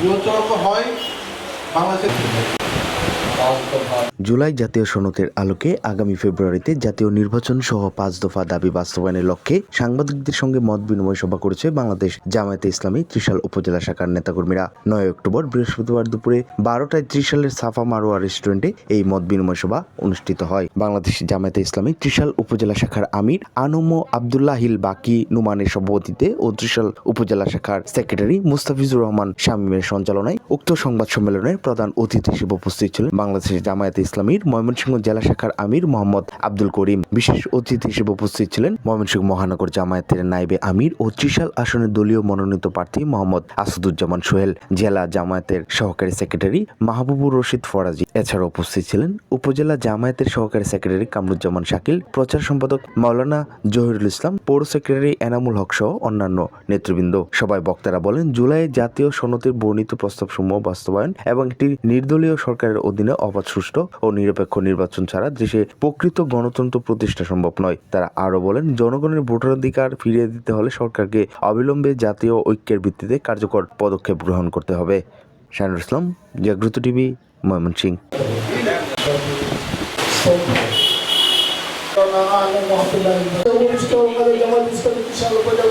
বৃহত্তর হয় বাংলাদেশের জুলাই জাতীয় সনদের আলোকে আগামী ফেব্রুয়ারিতে জাতীয় নির্বাচন সহ পাঁচ দফা দাবি বাস্তবায়নের লক্ষ্যে সাংবাদিকদের সঙ্গে মত বিনিময় সভা করেছে বাংলাদেশ জামায়াতে ইসলামী ত্রিশাল উপজেলা শাখার নেতাকর্মীরা। নয় অক্টোবর বৃহস্পতিবার দুপুরে বারোটায় ত্রিশালের সাফা মারোয়া রেস্টুরেন্টে এই মত বিনিময় সভা অনুষ্ঠিত হয়। বাংলাদেশ জামায়াতে ইসলামী ত্রিশাল উপজেলা শাখার আমির আনুম আবদুল্লাহিল বাকি নুমানের সভাপতিতে ও ত্রিশাল উপজেলা শাখার সেক্রেটারি মুস্তাফিজুর রহমান শামীমের সঞ্চালনায় উক্ত সংবাদ সম্মেলনের প্রধান অতিথি হিসেবে উপস্থিত ছিলেন বাংলাদেশ জামায়াতে ইসলামীর ময়মনসিংহ জেলা শাখার আমির মোহাম্মদ আব্দুল করিম। বিশেষ অতিথি হিসেবে উপস্থিত ছিলেন ময়মনসিংহ মহানগর জামায়াতের নাইবে আমির ও ত্রিশাল আসনের দলীয় মনোনীত প্রার্থী মোহাম্মদ আসাদুজ্জামান সোহেল, জেলা জামায়াতের সহকারী সেক্রেটারি মাহবুবুর রশিদ ফরাজি। এছাড়া উপস্থিত ছিলেন উপজেলা জামায়াতের সহকারী সেক্রেটারি কামরুজ্জামান শাকিল, প্রচার সম্পাদক মাওলানা জহিরুল ইসলাম, পৌর সেক্রেটারি এনামুল হক সহ অন্যান্য নেতৃবৃন্দ। সবাই বক্তারা বলেন, জুলাই জাতীয় সনদের বর্ণিত প্রস্তাবসমূহ বাস্তবায়ন এবং একটি নির্দলীয় সরকারের অধীনে অবাধ, সুষ্ঠু ও নিরপেক্ষ নির্বাচন ছাড়া দেশে প্রকৃত গণতন্ত্র প্রতিষ্ঠা সম্ভব নয়। তারা আরও বলেন, জনগণের ভোটাধিকার ফিরিয়ে দিতে হলে সরকারকে অবিলম্বে জাতীয় ঐক্যের ভিত্তিতে কার্যকর পদক্ষেপ গ্রহণ করতে হবে। শাহিনুর ইসলাম, জাগ্রত টিভি, ময়মনসিংহ। জামাত